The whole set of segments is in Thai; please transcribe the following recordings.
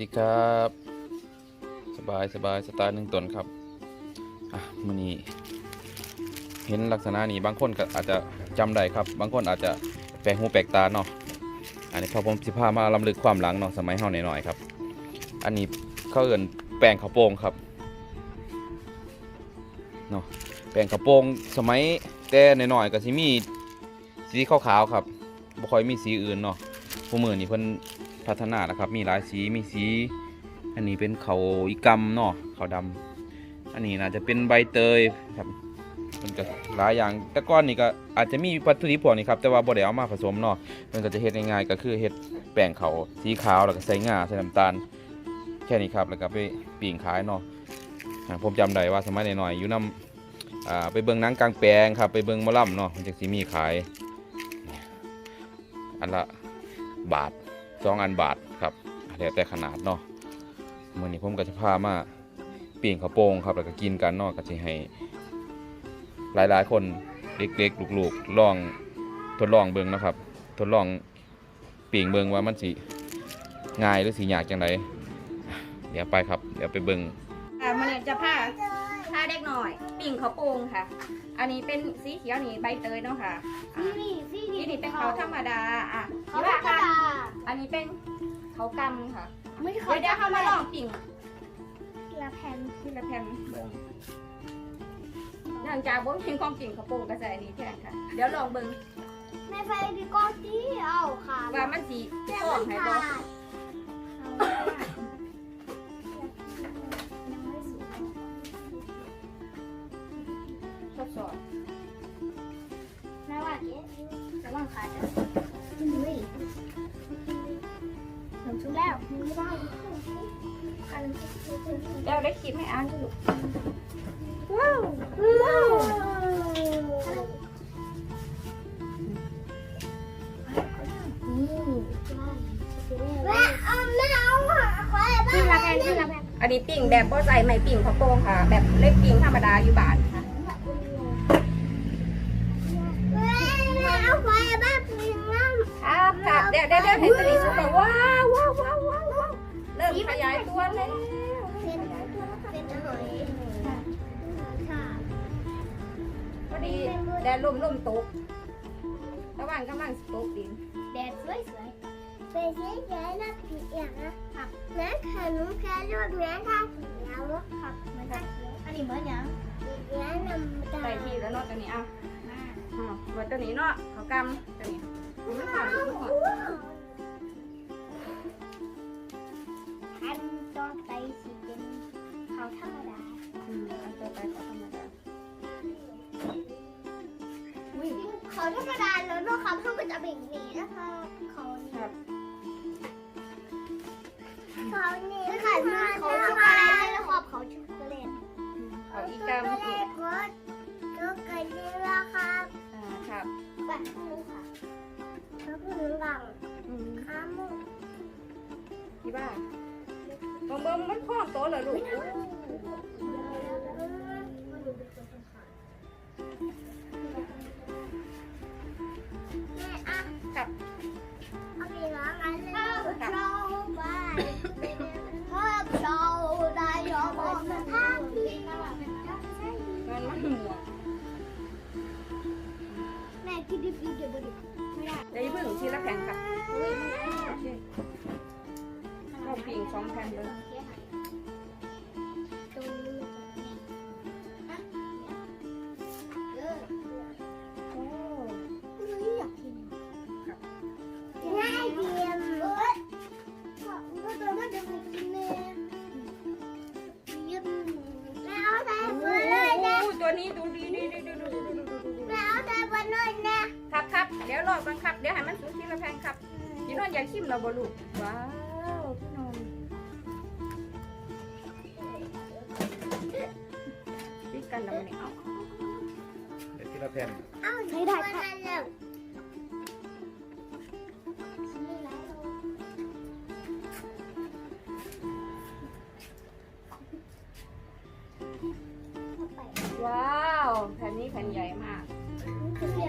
ดีครับ สบายสบายสไตล์หนึ่งตนครับ อะมือนี้ เห็นลักษณะนี้บางคนก็อาจจะจำได้ครับ บางคนอาจจะแปลกหูแปลกตาเนาะ อันนี้พอผมสิพามาลำลึกความหลังเนาะสมัยเฮาหน่อยๆครับ อันนี้เขาเอิ้นแป้งข้าวโป่งครับ เนาะ แป้งข้าวโป่งสมัยแต่หน่อยๆก็สิมีสีขาวๆครับบ่ค่อยมีสีอื่นเนาะผู้มือนี่เพิ่น พัฒนานะครับ มีหลายสีมีสี อันนี้เป็นเขาอีกำเนาะเขาดำอันนี้น่าจะเป็นใบเตยครับมันก็หลายอย่างแต่ก้อนนี่ก็อาจจะมีวัตถุดิบพวกนี้ครับแต่ว่าบ่ได้เอามาผสมเนาะมันก็จะเฮ็ดง่ายๆก็คือเฮ็ดแป้งเขาสีขาวแล้วก็ใส่งาใส่น้ำตาล แค่นี้ครับแล้วก็ไปปิ้งขายเนาะผมจำได้ว่าสมัยน้อยๆอยู่นำอ่าไปเบิ่งนังกลางแปลงครับไปเบิ่งมอลำเนาะมันจะสิมีขายอันละบาท สองอันบาทครับแล้วแต่ขนาดเนาะมื่อนี้ผมก็จะพามาปีงข้าวโป่งครับแล้วก็กินกันเนาะก็จะให้ หลายๆ คนเด็กๆลูกๆลองทดลองเบิ่งเนาะครับ ทดลองปีงเบิ่งว่ามันสิง่ายหรือสิยากจังไดเดี๋ยวไปครับ เดี๋ยวไปเบิ่งอะมันเนี่ยจะผ้าผ้าเด็กหน่อย ปิ่งเขาวโป่งค่ะ อันนี้เป็นสีเขียวนี่ใบเตยเนาะค่ะอะนี่นี่นี่นี่เป็นเขาวธรรมดาอะเขาที่ธรว่ารมค่ะดาอั นนี้เป็นเขาวกำค่ะไม่เขาเดี๋ยวเดี๋ยวเขามาลองปิ่งละแผ่นทีละแผ่นเบิ่งเนื่องจากบ่มีความปิ่งเขาวโป่งก็ใส่อันนี้แทนค่ะ เดี๋ยวลองเบิ่งแม่ไฟดีก็ที่เอาค่ะว่ามันสีแต่อ่อมันนให้ขาบ่ดยังไม่สุกทดสอบแม่ว่าเอ๊ะระวังขาดนะนี่ทำ ชุบแล้วไม่ได้อันเดี๋ยวได้คลิปให้อ่านดูลูกว้าวว้าวแม่เอาแม่เอาขอให้บ้านแผ่นที่ละแผ่นอันนี้ปิ่งแบบบ่ใส่ไม่ปิ่งเขาวโป่งค่ะ แบบเล็กปิ่งธรรมดาอยู่บ้านค่ะแม่เอาขอให้บ้านเป็นน้ำครับครับเดี๋ยวเดี๋ยวเดี๋ยวเห็นตัวนี้สุดแล้วว้าวว้าวว้าวว้าวว้าวเริ่มขยายตัวแล้วเป็นเป็นหอยค่ะพอดีแดดลมลมตกระหว่างกำลังตกดินแดดสวยสวยเป็นสีแดงน่าผิดอย่างนะครับแม่ขนมแค่รูปแม่ท่าสีแล้วครับเหมือนกันอันนี้เหมือนยังแม่นำตาใส่ที่แล้วเนาะตัวนี้อะอ่าไว้ตัวนี้เนาะเขากำตัวนี้มันขาดมันขาด เขาธรรมดาอืมเอันต่อไปเขาธรรมดาอุ้ยเขาธรรมดาแล้วนอกคำเขาก็จะเป็นนี้นะคะเขาครับเขานี่ค่ะเขาช็อกโกแลตแล้วขอบเขาช็อกโกแลตเอาอีช็อกกำโกอีแลกตรสช็อกโกแลตราคาอ่าครับแบบนี้ค่ะช็อกโกแลตหลังอืมข้ามมุกที่บ้า นบงเบิ้งมันพองโตเลยลูกแม่อะครับเอาไปล้างอันเลยเข้าไปเข้าเราได้ยอมออกมาทางนี้มันมันหมวกแม่คิดดิบดิบเดี๋ยวดิบไม่ได้เดี๋ยวอย่าเพิ่งทีละแผ่นครับ สองแผ่นเลยตรงนี้อะเออโอ้ไม่อยากกินง่ายเดียวเอ้ยก็ตัวมันจะไม่กินเลยยึดแม่เอาแต่บนเลยนะโอ้ตัวนี้ดูดีดีดีดูดูดูดูดูดูดูแม่เอาแต่บนเลยนะครับครับเดี๋ยวรอบังคับ เดี๋ยวให้มันสูงทีละแผ่นครับพี่นนท์อยากชิมเราบ่ลูกว้าว กันแล้วไม่เอาเดี๋ยวทีละแผ่นไม่ได้ค่ะว้าวแผ่นนี้แผ่นใหญ่มากเดี๋ย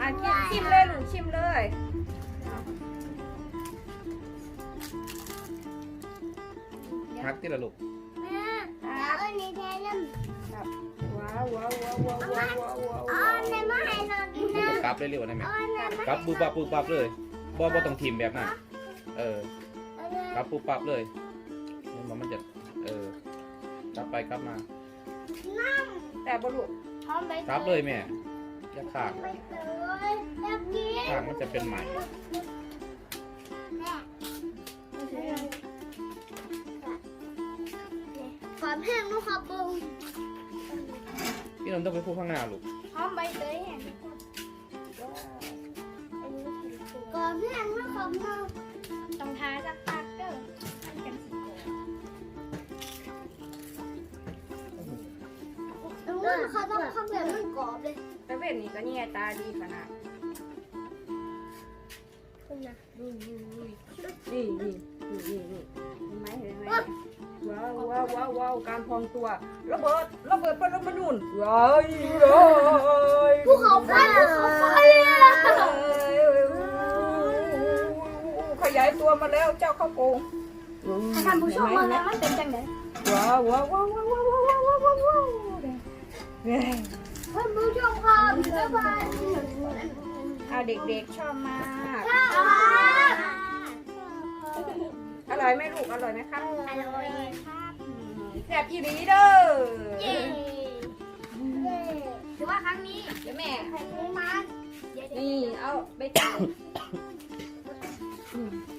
อะชิมเลยหนูชิมเลยพักที่ละลูก กลับเร็วๆนนี้มากลับปุ๊บปั๊บปุ๊บปั๊บเลยบ่บ่ต้องทีมแบบนั้นเออกลับปุ๊บปั๊บเลยมันมันจะเออกลับไปกลับมาแต่บลูกำพร้อมใบตกลับเลยแม่อย่าข้างข้างมันจะเป็นใหม่แม่ความแห้งลูกครับบุ้ง พี่นนท์ต้องไปพูดข้างหน้าลูกหอมใบเตยแห้งความแห้งลูกครับบุ้งต้องทาสักพักเด้อมันกันสิโกดูว่าเขาต้องทำแบบมันกรอบเลยแต่เว้นนี่ก็เนี่ยตาดีขนาดคุณนะนี่นี่นี่นี่นี่นี่าวว้าวว้าวว้าวการพองตัว ระเบิดระเบิดปรมาณูว้าวว้าวภูเขาไฟภูเขาไฟอะขยายตัวมาแล้วเจ้าข้าวโกงท่านผู้ชมมาแล้วมันเป็นจังไงว้าวว้าวว้าวว้าวว้าวว้าวว้าวว้าวว้าวเนี่ยท่านผู้ชมครับสบายอ่าเด็กๆชอบมากค่ะอร่อยไหมลูก อร่อยไหมครับอร่อยครับ แซ่บอีหลีเด้อเย้เย้ถือว่าครั้งนี้เดี๋ยวแม่ ไข่มุกมันนี่เอาใบเตย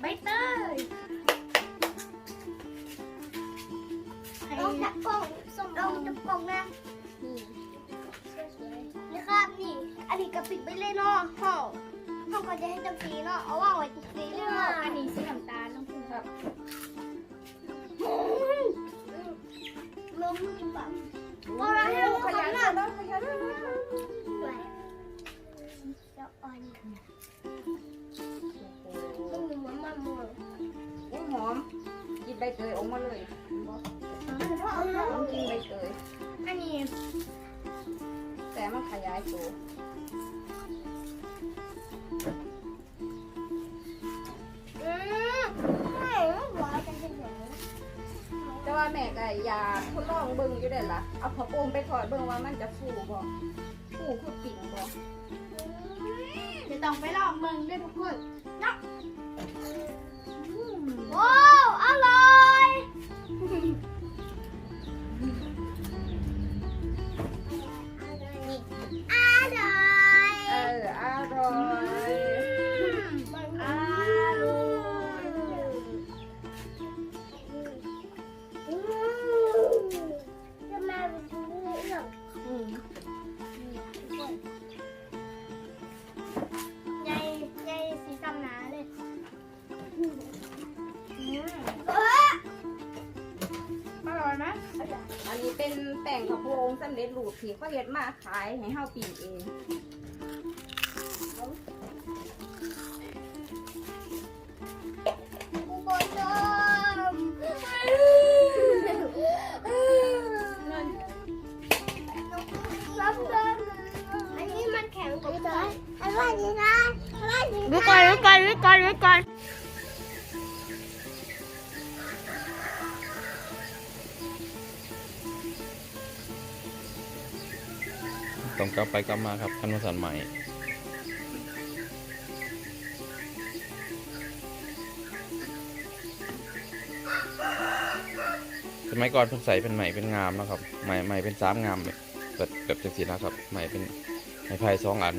ใบเตยลงจับกล่องส่งลงจับกล่องนะนี่นี่ครับนี่ อันนี้กระปิดไปเลยเนาะห้องห้องก็จะให้จับสีเนาะเอาว่างไว้จับสีเลยเนาะอันนี้สีน้ำตาลน้องคุณครับ ลมกินแบบโอ้ยขยันแล้วขยันแล้วสวยจะอ่อนต้องมีมันมันมัวอุ้ยหอมกินใบเตยออกมาเลยเพราะเอาเนาะต้องกินใบเตยอันนี้แต่มันขยายตัว ว่าแม่ก็อยากทดลองเบิ่งอยู่เด้อล่ะเอาข้าวโพดไปทอดเบิ่งว่ามันจะฟูบ่ฟูคือปิ่งบ่เดี๋ยวต้องไปลองเมืองด้วยทุกคนเนาะอืมว้าวอ รูปที่เขาเฮ็ดมาขายให้เฮาปีเอง ต้องกลับไปกลับมาครับคันมาสันใหม่สมัยก่อนเพิ่นใส่เป็นใหม่เป็นงามนะครับใหม่ใหม่เป็นสามงามแบบแบบแบบจังสีนะครับใหม่เป็นไม้ไผ่สองอัน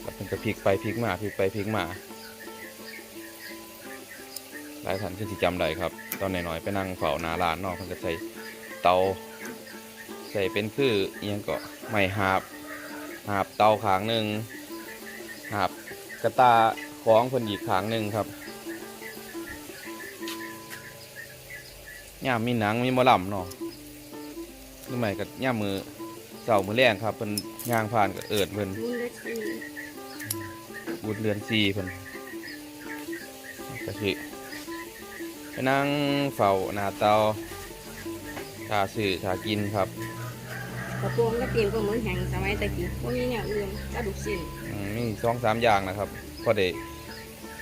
แล้วเป็นกระพลิกไปพลิกมาพลิกไปพลิกมาหลายท่านคือสิจำได้ครับ ตอนน้อยๆไปนั่งเฝ้านาร้านนอกเพิ่นก็ใส่เตา ใส่เป็นคือเอียงก็ไม่หาบหาบเตาขางหนึ่งหาบกระตาของเพิ่นอีกขางหนึ่งครับย่ามมีหนังมีมอลำเนาะนี่ใหม่กับย่ามมือเสามือแรงครับเพิ่นยางผ่านก็เอิดเพิ่นมุนเล็กสีบุญเรือนซีเพิ่นก็คือไปนั่งเฝ้าหน้าเตาทาซื้อทากินครับ กระโปรงก็เปลี่ยนก็เหมือนแห่งสมัยตะกี้พวกนี้เนี่ยอื่นกระดูกสิ่งอืมมีสองสามอย่างนะครับพอได้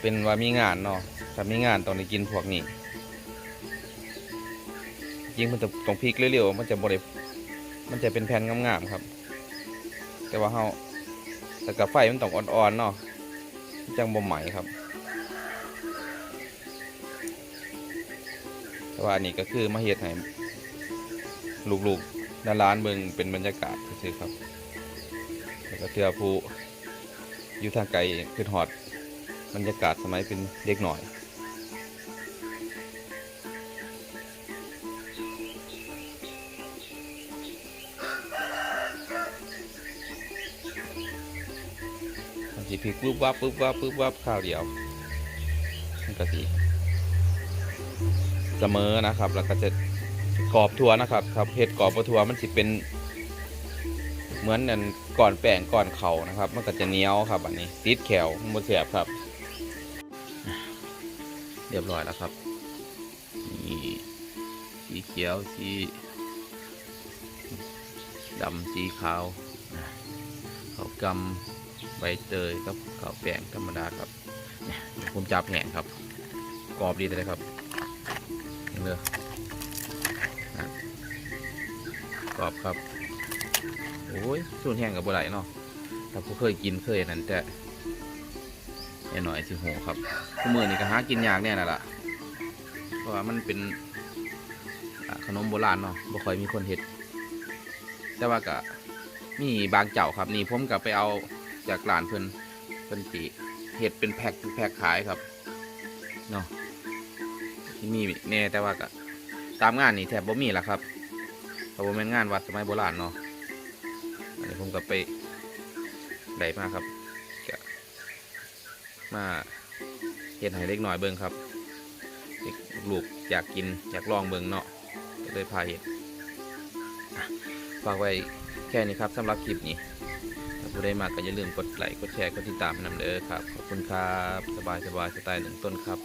เป็นว่ามีงานเนาะถ้ามีงานต้องได้กินพวกนี้จริงมันจะต้องพลิกเร็วๆมันจะบริมันจะเป็นแผ่นงามๆครับ แต่ว่าเฮาแต่กับไฟมันต้องอ่อนๆเนาะจังบ่ไหมครับ แต่ว่าอันนี้ก็คือมาเฮ็ดให้ลูกๆ ด้านร้านเบิงเป็นบรรยากาศซื่อๆครับแล้วก็เทือผู้อยู่ทางไกลคือฮอด บรรยากาศสมัยเป็นเด็กหน่อยสิพีปุ๊บวับปุ๊บวับปุ๊บวับข้าวเดียวมันก็สิเสมอนะครับ แล้วก็จะ กรอบทัวนะครับครับเห็ดกรอบบ่ทัวมันสิเป็นเหมือนนั่นก่อนแป้งก่อนเขานะครับ มันก็จะเหนียวครับอันนี้ติดแขวมันบ่แสบครับ เรียบร้อยแล้วครับนี่สีเขียวสีดำสีขาวเขาวกำใบเตยกับข้าวแป้งธรรมดาครับผมจับแห้งครับ กรอบดีเลยครับเห็นเลย กรอบครับ โอ้ยสูนแห้งกับบัวไหลเนาะถ้าผู้เคยกินเคยนั่นแต่แน่หน่อยสิโหครับคู่มือนี่ก็หากินยากแน่น่ะล่ะ เพราะว่ามันเป็นขนมโบราณเนาะบ่ค่อยมีคนเฮ็ด แต่ว่าก็มีบางเจ้าครับ นี่ผมกับไปเอาจากร้านเพิ่นเพิ่นสิเฮ็ดเป็นแพ็คเป็นแพ็คขายครับเนาะที่มีแน่แต่ว่าก็ตามงานนี่แทบบ่มีละครับ เพราะว่าแม่นงานวัดสมัยโบราณเนาะอันนี้ผมก็ไปได้มากครับมาเฮ็ดให้เล็กหน้อยเบิ่งครับลูกอยากกินอยากลองเบิ่งเนาะก็เลยพาเฮ็ดฝากไว้แค่นี้ครับสำหรับคลิปนี้ถ้าผู้ใดมากก็อย่าลืมกดไลค์กดแชร์กดติดตามให้นำเด้อครับขอบคุณครับสบายสบายสไตล์หนึ่งต้นครับ